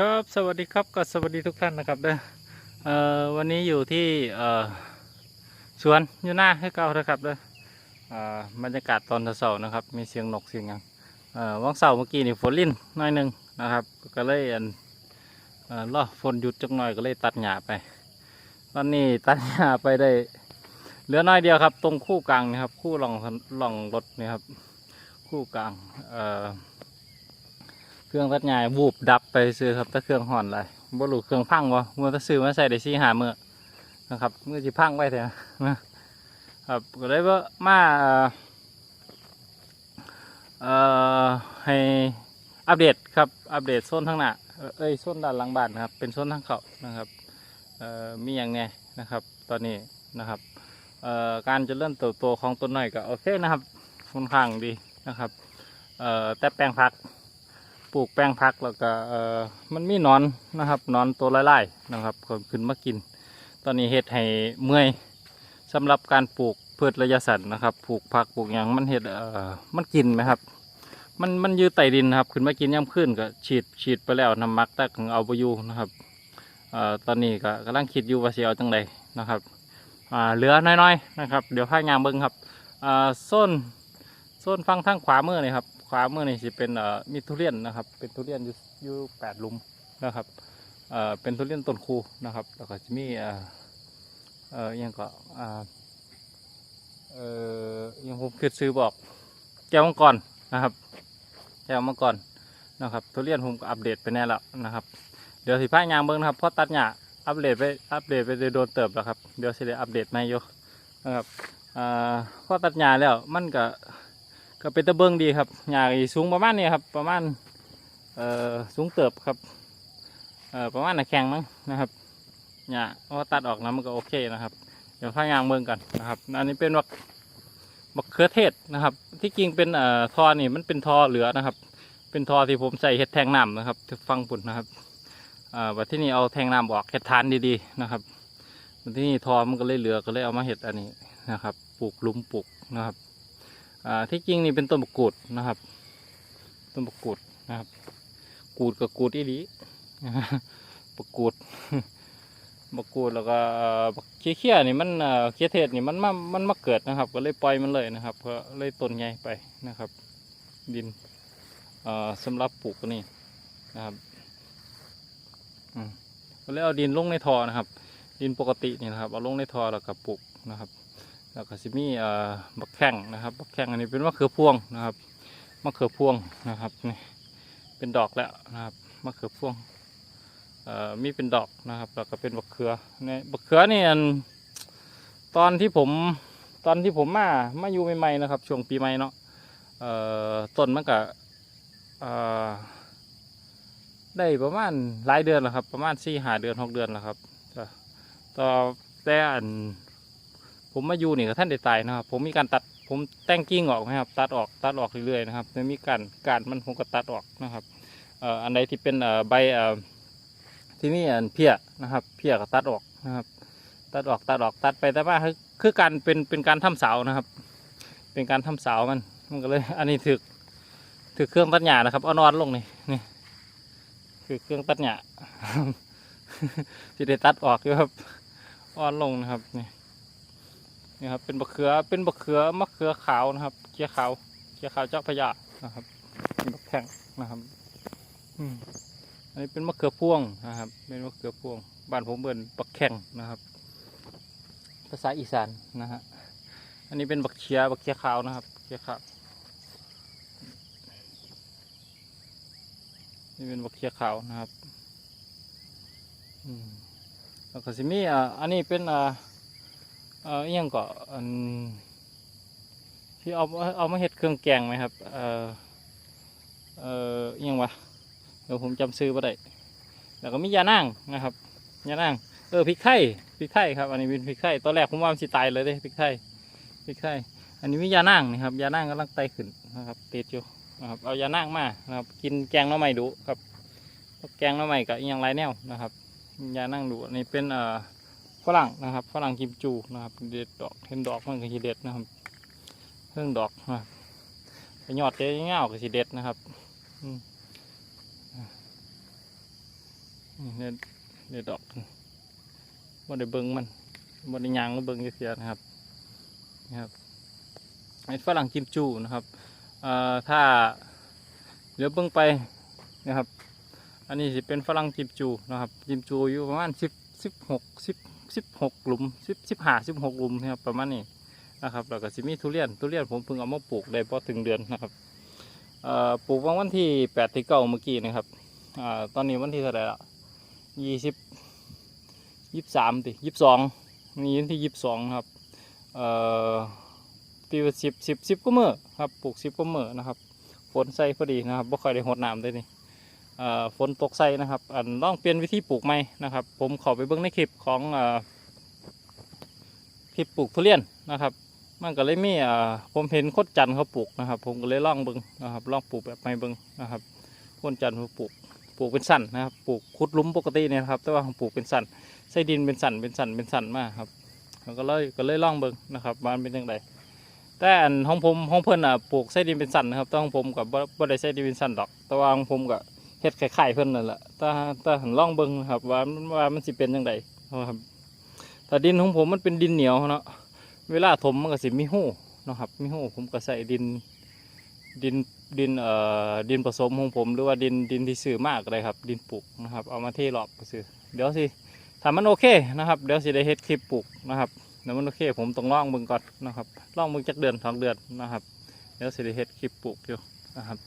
ครับสวัสดีครับก็สวัสดีทุกท่านนะครับเด้อวันนี้อยู่ที่สวนยูน้าให้เก่านะครับเด้อเอ่อบรรยากาศตอนเสาร์นะครับ มีเสียงนกเสียงยังอ่อวันเสาร์เมื่อกี้นี่ฝนลิ่นน้อยหนึ่งนะครับ ก็เลยอันล่อรอฝนหยุดจักหน่อยก็เลยตัดหญ้าไป ตอนนี้ตัดหญ้าไปได้เหลือน้อยเดียวครับ ตรงคู่กลางนะครับ คู่หล่องหล่องรถนี่ครับ คู่กลางอ่อเครื่องตัดหญ้าวูบดับไปซื้อครับถ้าเครื่องห่อนไรบ่รู้เครื่องพังวะเมื่อถ้าซื้อมาใส่ได้สี่หาเมื่อนะครับเมื่อจะพังไว้เถอะนะครับก็เลยว่ามาเอ่อให้อัปเดตครับอัปเดตโซนทางหน้าเอ่อเอ้ยโซนด้านหลังบ้านนะครับเป็นโซนทางเขานะครับเอ่อมีอย่างไงนะครับ ตอนนี้นะครับเอ่อการจะเริ่มเติบโตของต้นหน่อยก็โอเคนะครับค่อนข้างดีนะครับเอ่อแต่แปลงผัก ปลูกแป้งพักแล้วก็เออมันมีนอนนะครับนอนตัวไล่ๆนะครับก็ขึ้นมากิน ตอนนี้เห็ดให้เมื่อยสำหรับการปลูกพืชระยะสั้นนะครับปลูกผักปลูกอย่างมันเห็ดเออมันกินไหมครับ มันมันยืดไตดินครับขึ้นมากินย่ำขึ้นก็ฉีดฉีดไปแล้วน้ำมักแต่ของเอาไปอยู่นะครับเอ่อตอนนี้ก็กำลังคิดอยู่ว่าจะเอาจังใดนะครับอ่าเหลือน้อยๆนะครับ เดี๋ยวข้างยางเบิ้งครับอ่าส้นส้นฟังทางขวามือนี่ครับ ขวามือนี่สิเป็นเอ่อมีทุเรียนนะครับ เป็นทุเรียนอยู่อยู่แปดลุมนะครับเอ่อเป็นทุเรียนต้นคูนะครับแล้วก็จะมีเอ่อเอ่อยังก็อ่าเอ่อยังผมคือซื้อบอก แก้วมังกรนะครับ แก้วมังกรนะครับทุเรียนผมก็อัปเดตไปแน่แล้วนะครับ เดี๋ยวสิพายางเบิ้งนะครับพราะตัดหญ้าอัปเดตไปอัปเดตไปโดนเติบแล้วครับเดี๋ยวสิได้อัปเดตใหม่อยู่นะครับอ่าพอตัดหญ้าแล้วมันก็ ก็เป็นตะเบิงดีครับหญ้าอีสูงประมาณนี้ครับ ประมาณเอ่อสูงเติบครับเอ่อประมาณหน้าแข้งมั้งนะครับหญ้าพอตัดออกนะมันก็โอเคนะครับ เดี๋ยวพายางเบิ่งกันนะครับ อันนี้เป็นบักบักเขือเทศนะครับ ที่จริงเป็นเอ่อทอนี่มันเป็นทอเหลือนะครับ เป็นทอที่ผมใส่เห็ดแทงน้ำนะครับฟังปุ่นนะครับอ่าวันที่นี่เอาแทงน้ำออกเห็ดทานดีๆนะครับวันที่นี่ทอมันก็เลยเหลือก็เลยเอามาเห็ดอันนี้นะครับ ปลูกลุมปลูกนะครับ ที่จริงนี่เป็นต้นบกกูดนะครับ ต้นบกกูดนะครับ กูดกับกูดอีหลีบกกูดบกกูดแล้วก็เอ่อบักเขี้ยเขี้ยนี่มันเอ่อเขี้ยเทศนี่มันมามันมาเกิดนะครับ ก็เลยปล่อยมันเลยนะครับก็เลยต้นใหญ่ไปนะครับ ดินเอ่อสำหรับปลูกนี่นะครับก็เลยเอาดินลงในทอนะครับ ดินปกตินี่นะครับเอาลงในทอแล้วก็ปลูกนะครับ แล้วก็สิมีเอ่อบักแข้งนะครับบักแข้งอันนี้เป็นมะเขือพวงนะครับมะเขือพวงนะครับนี่เป็นดอกแล้วนะครับมะเขือพวงเอ่อมีเป็นดอกนะครับ แล้วก็เป็นบักเขือเนี่ยบักเขือนี่อันตอนที่ผมตอนที่ผมมามาอยู่ใหม่ๆนะครับ ช่วงปีใหม่เนาะเอ่อต้นมันก็เอ่อได้ประมาณหลายเดือนแล้วครับ ประมาณสี่หาเดือนหกเดือนแล้วครับต่อแต่อัน ผมมาอยู่นี่กับท่านได้ตายนะครับ ผมมีการตัดผมแต่งกิ่งออกนะครับ ตัดออกตัดออกเรื่อยๆนะครับแล้วมีการการมันผมก็ตัดออกนะครับอันใดที่เป็นใบที่มีอันเพี้ยนะครับ เพี้ยก็ตัดออกนะครับ ตัดออกตัดออกตัดไปแต่ว่าคือการเป็นเป็นการทำเสานะครับ เป็นการทำเสามันมันก็เลย อันนี้ถือถือเครื่องตัดหญ้านะครับเอานอนลงนี่นี่คือเครื่องตัดหญ้าที่ได้ตัดออกอยู่ครับอ่อนลงนะครับนี่ นี่ครับเป็นบะเขือเป็นบะเขือมะเขือขาวนะครับเขียขาวเขียขาวเจ้าพระยานะครับเป็นบักแข้งนะครับอืมอันนี้เป็นมะเขือพวงนะครับ เป็นมะเขือพวงบ้านผมเบิ่นบักแข้งนะครับ ภาษาอีสานนะฮะอันนี้เป็นบักเขียบักเขียขาวนะครับเขียขาวนี่เป็นบักเขียขาวนะครับอืมแล้วก็สิมีอ่าอันนี้เป็นอ่า เอออยังก็อที่เอาเอามาเฮ็ดเครื่องแกงไหมครับ เออเอออยังวะเดี๋ยวผมจำซื้อมาได้แล้วก็มียานางนะครับยานางเออพริกไทยพริกไทยครับอันนี้เป็นพริกไทยตอนแรกผมว่ามันสิตายเลยเด้พริกไทยพริกไทยอันนี้มียานางนี่ครับยานางกำลังไตขึ้นนะครับติดอยู่นะครับเอายานางมานะครับ กินแกงน้อใหม่ดูครับแกงน้อใหม่กับอหยังไรแนวนะครับยานางดูอันนี้เป็นเอ่อ ฝรั่งนะครับฝรั่งกิมจูนะครับเด็ดดอกเห็นดอกมันก็สีเด็ดนะครับเรื่องดอกนะครับไปยอดเจ๊เงาก็สีเด็ดนะครับนี่เนี่ยดอกบ่ได้เบิ่งมันบ่ได้ยางก็เบิ่งเสียนะครับนะครับไอ้ฝรั่งกิมจูนะครับเอ่อถ้าเดี๋ยวเบิ่งไปนะครับ อันนี้สิเป็นฝรั่งกิมจูนะครับกิมจูอยู่ประมาณสิบสิบหกสิบ สิบหกหลุมสิบสิบห้าสิบหกหลุมนะครับประมาณนี้นะครับแล้วก็สิมีทุเรียนทุเรียนผมเพิ่งเอามาปลูกได้พอถึงเดือนนะครับปลูกวันที่แปดที่เก้าเมื่อกี้นะครับอตอนนี้วันที่เท่าไหร่ละยี่สิบยี่สิบสามติยี่สิบสองนี่วันที่ยี่สิบสองครับตีว่าสิบสิบสิบก็เมื่อครับปลูกสิบก็เมื่อนะครับฝนใส่พอดีนะครับบ่ค่อยได้หดน้ำเลยนี่ ฝนตกใส่นะครับอันลองเปลี่ยนวิธีปลูกใหม่นะครับ ผมขอไปเบิ่งในคลิปของอคลิปปลูกทุเรียนนะครับ มันก็เลยมีผมเห็นโคดจันทร์เขาปลูกนะครับ ผมก็เลยลองเบิ่งนะครับลองปลูกแบบใหม่เบิ่งนะครับโคดจันทร์เขาปลูกปลูกเป็นสันนะครับปลูกขุดลุมปกติเนี่ยนะครับแต่ว่าปลูกเป็นสันใส่ดินเป็นสันเป็นสันเป็นสันมากครับแล้วก็เลยก็เลยลองเบิ่งนะครับมันเป็นยังไงแต่อันของผมของเพิ่นอะปลูกใส่ดินเป็นสันนะครับแต่ของผมกับบ่ได้ใส่ดินเป็นสันดอก แต่ว่าของผมกับ เฮ็ดคล้ายๆเพิ่นนั่นแหละต่แต่หันลองเบิ่งครับ ว่ามันว่ามันสิเป็นจังไดครับถ้าดินของผมมันเป็นดินเหนียวเนาะเวลาถมมันก็สิมีหู้นะครับมีหู้ผมก็ใส่ดินดินดินเอ่อดินผสมของผมหรือว่าดินดินที่ซื้อมากเลยครับ ดินปลูกนะครับ เอามาเทรอบก็ซื้อเดี๋ยวสิถ้ามันโอเคนะครับเดี๋ยวสิได้เฮ็ดคลิปปลูกนะครับถ้ามันโอเค ผมต้องลองเบิ่งก่อนนะครับลองเบิ่งจักเดือนสองเดือนนะครับ เดี๋ยวสิได้เฮ็ดคลิปปลูกอยู่นะครับ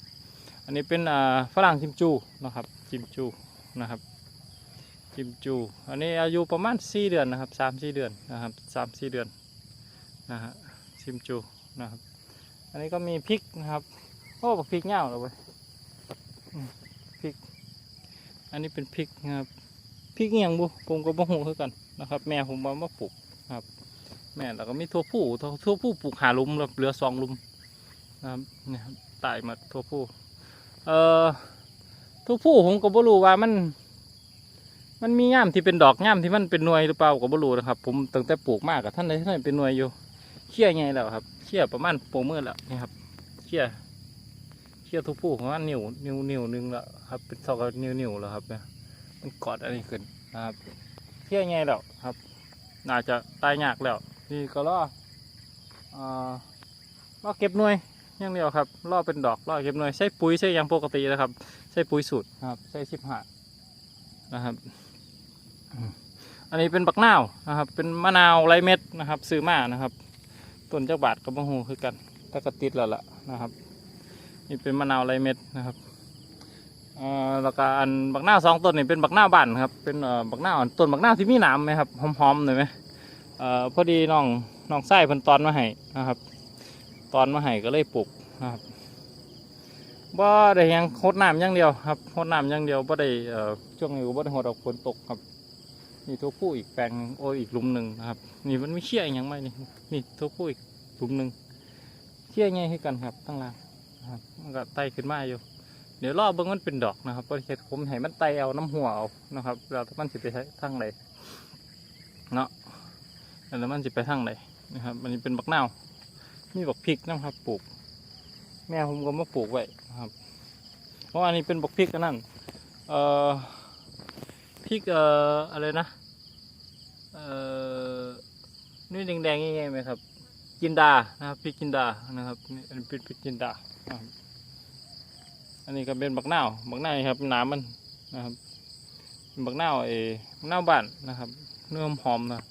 อันนี้เป็นฝรั่งจิมจูนะครับจิมจูนะครับจิมจู อันนี้อายุประมาณสี่เดือนนะครับสามสี่เดือนนะครับสามสี่เดือนนะฮะจิมจูนะครับ อันนี้ก็มีพริกนะครับโอ้พริกเงาเลยเว้ยพริก อันนี้เป็นพริกนะครับพริกเงียงบุผมก็บ่ฮู้คือกันนะครับ แม่ผมมามาปลูกครับ แม่แล้วก็มีทั่วผู้ทั่วผู้ปลูกหาลุมเหลือสองลุมนะครับเนี่ยครับตายมดทั่วผู้ เอ่อทุกผู้ผมก็บ่รู้ว่ามัน มันมีย่ามที่เป็นดอกย่ามที่มันเป็นหน่วยหรือเปล่าก็บ่รู้นะครับ ผมตั้งแต่ปลูกมากกับท่านใดท่านใดเป็นหน่วยอยู่เชี่ยไงแล้วครับเชี่ยประมาณโปรมือแล้วนี่ครับเชี่ยเชี่ยทุกผู้ประมาณนิ้วนิ้วนิ้วหนึงแล้วครับ เป็นเท่ากับนิ้วนิ้วแล้วครับเนี่ยมันกอดอะไรขึ้นนะครับเชี่ยไงแล้วครับ น่าจะตายยากแล้วนี่ก็รออ่ารอเก็บหน่วย อย่างเดียวครับล่อเป็นดอกล่อเก็บหน่วยใช้ปุ๋ยใช้อยางปกตินะครับ ใช้ปุ๋ยสูตรนะครับใช้สิบห้านะครับอืมอันนี้เป็นบักนาวนะครับ เป็นมะนาวไรเม็ดนะครับ ซื้อมานะครับต้นเจ้าบาทกับมะฮูคือกันถ้ากระติดแล้วล่ะนะครับ นี่เป็นมะนาวไรเม็ดนะครับเอ่อแล้วก็อันบักนาวสองต้นนี่เป็นบักนาวบ้านครับเป็นเอ่อบักนาวต้นบักนาวที่มีหนามไหมครับหอมๆหน่อยไหมเอ่อพอดีน้องน้องไส้เพิ่นตอนมาให้นะครับ ตอนมาให้ก็เลยปลูกนะครับบ่ได้ยังโคดน้ำอย่างเดียวครับโคดน้ำอย่างเดียวบ่ได้เอ่อช่วงนี้บ่ได้หดออกฝนตกครับนี่ตัวผู้อีกแปลงโอ้อีกหลุมหนึ่งนะครับนี่มันไมีเชี่ยอย่างไหมนี่นี่ตัวผู้อีกหลุมหนึ่งเชี่ยไงให้กันครับตั้งล่างนะครับมันก็ไต่ขึ้นมาอยู่เดี๋ยวรอบเบิ่งมันเป็นดอกนะครับเพราะเห็ดผมให้มันไต่เอาน้ำหัวเอานะครับแล้วมันสิไปทางไหนเนาะแล้วมันสิไปทางไหนนะครับมันเป็นบักนาว มีบักพริกนะครับ ปลูก แม่ผมก็มาปลูกไว้นะครับ เพราะอันนี้เป็นบักพริกนั่นเอ่อพริกเอ่ออะไรนะเอ่อนี่แดงๆยังไงไหมครับจินดานะครับพริกจินดานะครับนี่เป็นพริกจินดาอันนี้ก็เป็นบักนาวบักนาวครับน้ำมันนะครับบักนาวเอบักนาวบ้านนะครับ เนื้อหอมนะ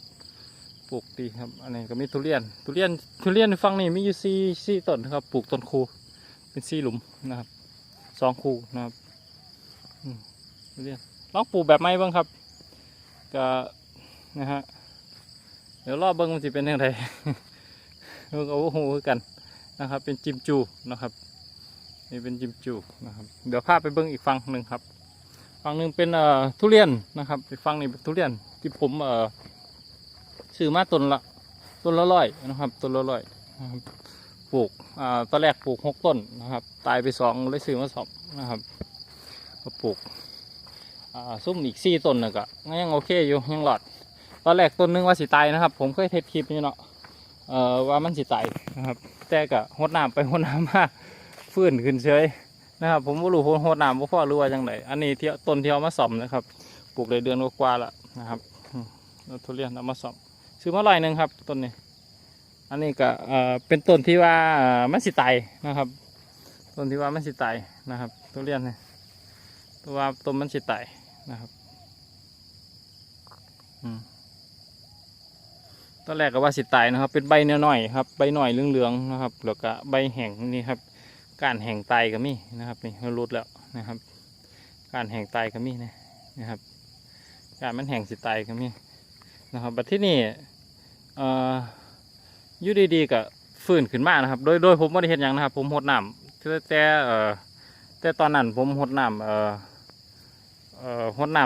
ปลูกดีครับ อันนี้ก็มีทุเรียน ทุเรียน ทุเรียนฝั่งนี้มีอยู่สี่สี่ต้นนะครับ ปลูกต้นคู เป็นสี่หลุมนะครับ สองคูนะครับทุเรียน ลองปลูกแบบไม้บ้างครับ ก็นะฮะ เดี๋ยวรอบเบิ้งมันจะเป็นยังไงเบิ้งเอาหูกันนะครับ เป็นจิมจูนะครับ นี่เป็นจิมจูนะครับ เดี๋ยวพาไปเบิ้งอีกฝั่งหนึ่งครับ ฝั่งหนึ่งเป็นเอ่อทุเรียนนะครับ อีกฝั่งนี้เป็นทุเรียนที่ผมเอ่อ ซื้อมาต้นละต้นละร้อยนะครับต้นละร้อยปลูกอ่าตอนแรกปลูกหกต้นนะครับ ตายไปสองเลยซื้อมาสองนะครับก็ปลูกอ่าซุ้มอีกสี่ต้นนะก็ยังโอเคอยู่ยังหลอด ตอนแรกต้นหนึงว่าสิตายนะครับ ผมเคยเทสคลิปนี่เนาะเอ่อว่ามันสิตายนะครับแต่ก็หดน้ำไปหดน้ำมาฟื้นขึ้นเฉยนะครับ ผมไม่รู้หดน้ำว่าพ่อรู้ว่าจังไงอันนี้เที่ยวต้นเที่เอามาสอมนะครับ ปลูกได้เดือนกว่าๆแล้วนะครับทุเรียนเอามาสอบ ซื้อมาลอยหนึ่งครับต้นนี้ อันนี้ก็เป็นต้นที่ว่าเอ่อมันสิตายนะครับต้นที่ว่ามันสิตายนะครับทุเรียนเนี่ยตัวว่าต้นมันสิตายนะครับอืมตอนแรกก็ว่าสิตายนะครับ เป็นใบเนื้อหน่อยครับใบหน่อยเหลืองๆนะครับแล้วก็ใบแห้งนี่ครับการแห้งตายก็มีนะครับนี่มันรุดแล้วนะครับ การแห้งตายก็มีนะนะครับ การมันแห้งสิตายก็มีนะครับบัดที่นี่ อยู่ดีๆก็ฟื้นขึ้นมานะครับ โดยโดยผมไม่ได้เห็นอย่างนะครับ ผมหดน้ำแต่แต่เอ่อแต่ตอนนั้นผมหดน้ำเอ่อเอ่อหดน้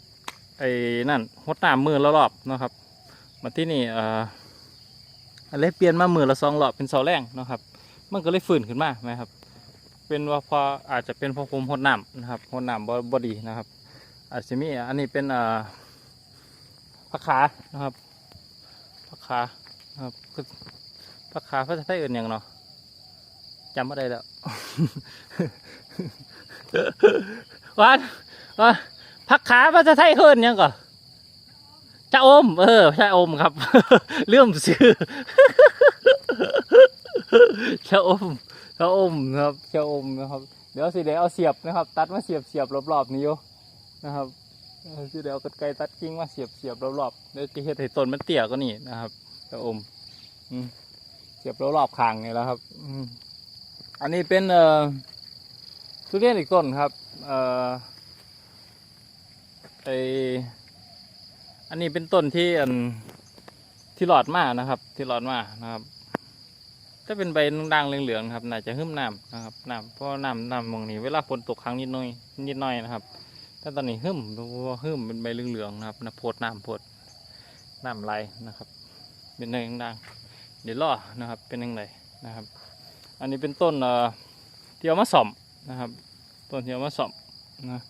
ำไอ้นั่นหดน้ำมือละรอบนะครับ มาที่นี่เอ่ออะไรเปลี่ยนมามือละสองรอบเป็นเสาแรงนะครับ มันก็เลยฟื้นขึ้นมาไหมครับ เป็นว่าพออาจจะเป็นเพราะผมหดน้ำนะครับหดน้ำบ่ดีนะครับ อาจจะมีอันนี้เป็นเอ่อผักขานะครับ ผักขาครับคือผักขาภาษาไทยอื่นอย่างเนาะจำไม่ได้แล้ววันวันผักขาภาษาไทยอื่นยังก่อนชะอม เออชะอมครับเลื่อมซื้อชะอมชะอมนะครับชะอมนะครับ เดี๋ยวสิเดี๋ยวเอาเสียบนะครับ ตัดมาเสียบเสียบรอบๆนี้อยู่นะครับ เออสิเดียวเอากรรไกรตัดกิ่งมาเสียบเสียบรอบๆเดี๋ยวจะเฮ็ดให้ต้นมันเตี้ยก็นี่นะครับชะอมอืมเสียบรอบๆคางนี่แล้วครับอันนี้เป็นเอ่อทุเรียนอีกต้นครับ เอ่อไออันนี้เป็นต้นที่อันที่หลอดมานะครับ ที่หลอดมานะครับถ้าเป็นใบด่างเหลืองๆครับน่าจะหึ่มน้ำนะครับน้ำเพราะน้ำน้ำมองนี้เวลาฝนตกครั้งนิดหน่อยนิดหน่อยนะครับ แต่ตอนนี้หึ่มว่าหึ่มเป็นใบเหลืองๆนะครับนะโพดน้ำโพดน้ำไหลนะครับ เป็นเนื้อด่างๆเดี๋ยวรอนะครับเป็นยังไงนะครับ อันนี้เป็นต้นเอ่อที่เอามาส่อมนะครับ ต้นที่เอามาส่อมนะ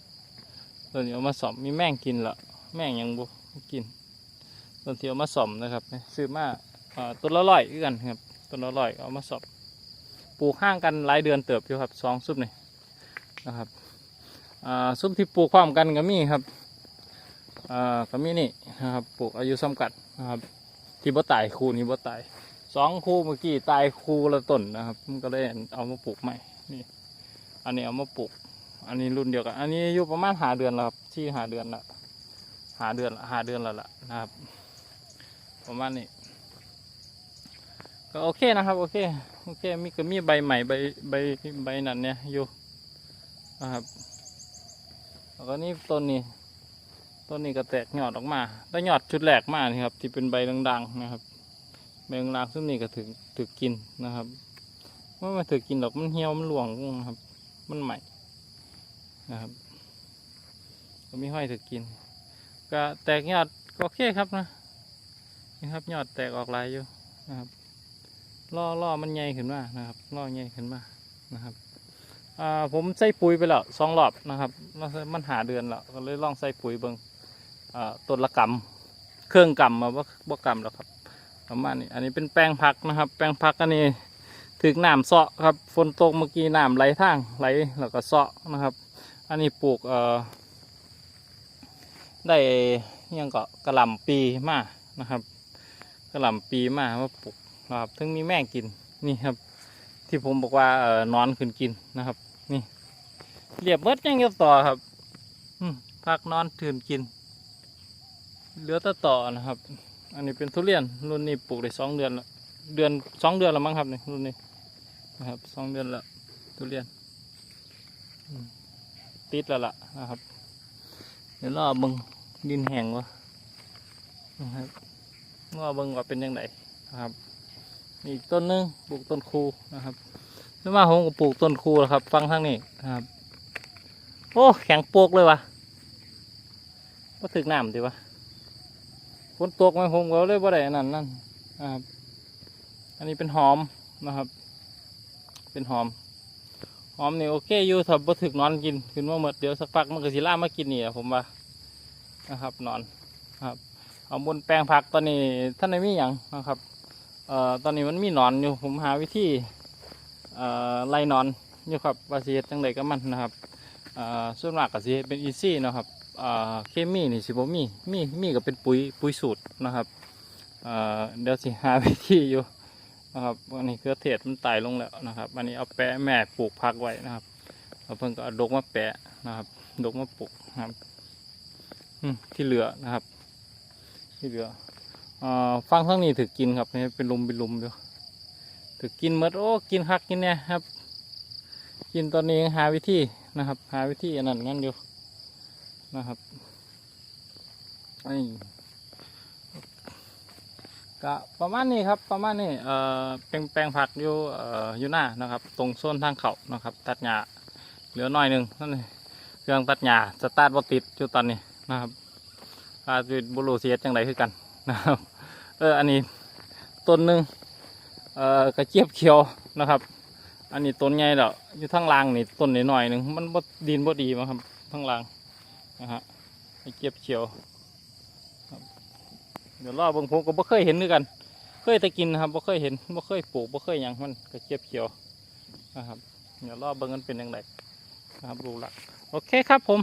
ต้นที่เอามาส่อมมีแมงกินเหรอแมงยังบุกิน ต้นที่เอามาส่อมนะครับซื้อมาต้นละร้อยกันครับต้นละร้อยเอามาสอบปลูกห่างกันหลายเดือนเติบอยู่ครับสองซุปนี่นะครับ อ่าซุปที่ปลูกพร้อมกันก็มีครับอ่าก็มีนี่นะครับปลูกอายุซ้ำกัดนะครับ ที่บ่ตายคูนี้บ่ตายสองคูเมื่อกี้ตายคูละต้นนะครับมันก็เลยเอามาปลูกใหม่นี่ อันนี้เอามาปลูก อันนี้รุ่นเดียวกัน อันนี้อายุประมาณหาเดือนแล้วครับที่หาเดือนละหาเดือนละหาเดือนแล้วล่ะนะครับ ประมาณนี้ก็โอเคนะครับโอเคโอเคมีก็มีใบใหม่ใบใบใบนั้นเนี่ยอยู่นะครับ แล้วก็นี่ต้นนี้ต้นนี้ก็แตกยอดออกมาแล้ยอดชุดแรกมากนี่ครับ ที่เป็นใบดังๆนะครับใบดังๆซึ่งนี่ก็ถึงถึกกินนะครับไม่มาถึกกินหรอกมันเหี่ยวมันหลวงนะครับ มันใหม่นะครับก็มีห้อยถึกกิน ก็แตกยอดก็โอเคครับนะนี่ครับยอดแตกออกลายอยู่นะครับล่อล่อมันใหญ่ขึ้นมานะครับล่อใหญ่ขึ้นมานะครับ ผมใส่ปุ๋ยไปแล้วสองรอบนะครับมันมันหาเดือนแล้วก็เลยลองใส่ปุ๋ยเบิงอ่าต้นละกำเครื่องกำมาว่าว่ากำแล้วครับประมาณนี้อันนี้เป็นแป้งพักนะครับ แป้งพักอันนี้ถึงน้ำเซาะครับฝนตกเมื่อกี้น้ำไหลทางไหลแล้วก็เซาะนะครับ อันนี้ปลูกเอ่อได้ยังก็กระหล่ำปีมานะครับกระหล่ำปีมาว่าปลูกนะครับถึงมีแม่งกินนี่ครับ ที่ผมบอกว่าเออนอนขึ้นกินนะครับ นี่เรียบเบิดยังเรียบต่อครับอืพักนอนถืนกินเหลือแต่ต่อนะครับ อันนี้เป็นทุเรียนรุ่นนี้ปลูกได้สองเดือนล้วเดือนสองเดือนแล้วมั้งครับนี่รุ่นนี้นะครับสองเดือนล้วทุเรียนติดแล้วล่ะนะครับ เดี๋ยวรอบิงดินแห้งวะนะครับรอบิงว่าเป็นยังไงนะครับมีอีกต้นหนึงปลูกต้นคูนะครับ แล้วมาผมก็ปลูกต้นคูแล้วครับ ฟังทางนี้ครับ โอ้ แข็งโปกเลยวะก็ถึกน้ำดีวะฝนตกไหมผมก็เลยบ่ได้นนั่นนั่นครับ อันนี้เป็นหอมนะครับ เป็นหอม หอมนี่โอเคอยู่ถ้าบ่ถึกนอนกินขึ้นมาหมดเดี๋ยวสักพักมันก็สิล่ามากินนี่ผมว่านะครับ นอนครับเอาบนแปลงผักตอนนี้ท่านในมีอย่างนะครับ เอ่อตอนนี้มันมีหนอนอยู่ผมหาวิธี ไล่นอนอยู่ครับว่าสิเฮ็ดจังไดกับมันนะครับส่วนมากก็สิเฮ็ดเป็นอีซี่นะครับเคมีนี่สิบ่มีมีมีก็เป็นปุ๋ยปุ๋ยสูตรนะครับเดี๋ยวสิหาวิธีอยู่นะครับอันนี้เครือเทศมันตายลงแล้วนะครับอันนี้เอาแปะแม่ปลูกพักไว้นะครับเอาเพิ่งก็เอาดกมาแปะนะครับดกมาปลูกนะครับที่เหลือนะครับ ที่เหลือฟังข้งนี้ถือกินครับนี่เป็นลุมเป็นลุมอยู่ ถือกินหมดโอ้กินคักกินเนี่ยครับ กินตอนนี้หาวิธีนะครับ หาวิธีอันนั้นงั้นอยู่นะครับไอ้ก็ประมาณนี้ครับประมาณนี้เอ่อเป็นแปลงผักอยู่เอ่ออยู่หน้านะครับ ตรงโซนทางเขานะครับ ตัดหญ้าเหลือหน่อยหนึ่งนั่นเองเครื่องตัดหญ้าสตาร์ทบ่ติดอยู่ตอนนี้นะครับอาจจะบุรุษเสียจังไรคือกันนะครับเอออันนี้ต้นหนึ่ง เอ่อกระเจี๊ยบเขียวนะครับ อันนี้ต้นใหญ่แล้วอยู่ทั้งล่างนี่ต้นนหน่อยหนึ่งมันบ่ดินบ่ดีมั้งครับทั้งล่างนะฮะไอ้เก็บเขียวเดี๋ยวรอบิ่งผมก็บ่เคยเห็นด้วยกัน เคยแต่กินนะครับบ่เคยเห็นบ่เคยปลูกบ่เคยหยังมันก็เก็บเขียวนะครับเดี๋ยวรอเบิ่งกันเป็นยังไงนะครับรู้ละโอเคครับผม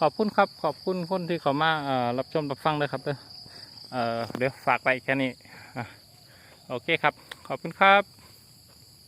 ขอบคุณครับขอบคุณคนที่เขามารับชมรับฟังด้วยครับเด้อเดี๋ยวฝากไปแค่นี้ โอเคครับ ขอบคุณครับ